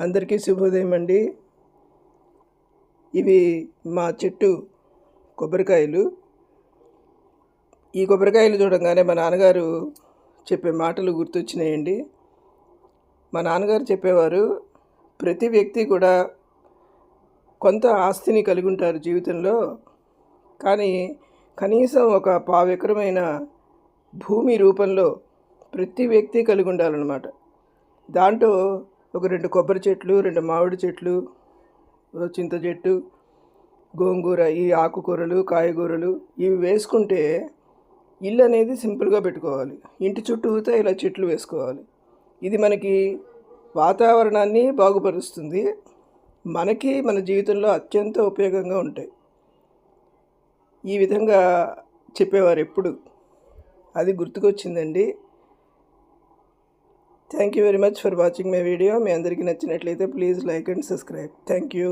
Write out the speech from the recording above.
అందరికీ శుభోదయం అండి. ఇవి మా చెట్టు కొబ్బరికాయలు. ఈ కొబ్బరికాయలు చూడంగానే మా నాన్నగారు చెప్పే మాటలు గుర్తొచ్చినాయండి. మా నాన్నగారు చెప్పేవారు ప్రతి వ్యక్తి కూడా కొంత ఆస్తిని కలిగి ఉంటారు జీవితంలో కానీ కనీసం ఒక పావెకరమైన భూమి రూపంలో ప్రతి వ్యక్తి కలిగి ఉండాలన్నమాట దాంట్లో ఒక రెండు కొబ్బరి చెట్లు రెండు మామిడి చెట్లు చింత చెట్టు గోంగూర ఈ ఆకుకూరలు కాయగూరలు ఇవి వేసుకుంటే ఇల్లు అనేది సింపుల్గా పెట్టుకోవాలి. ఇంటి చుట్టూతో ఇలా చెట్లు వేసుకోవాలి. ఇది మనకి వాతావరణాన్ని బాగుపరుస్తుంది. మనకి మన జీవితంలో అత్యంత ఉపయోగంగా ఉంటాయి. ఈ విధంగా చెప్పేవారు ఎప్పుడు. అది గుర్తుకొచ్చిందండి. Thank you very much for watching my video మీ అందరికీ నచ్చినట్లయితే please like and subscribe thank you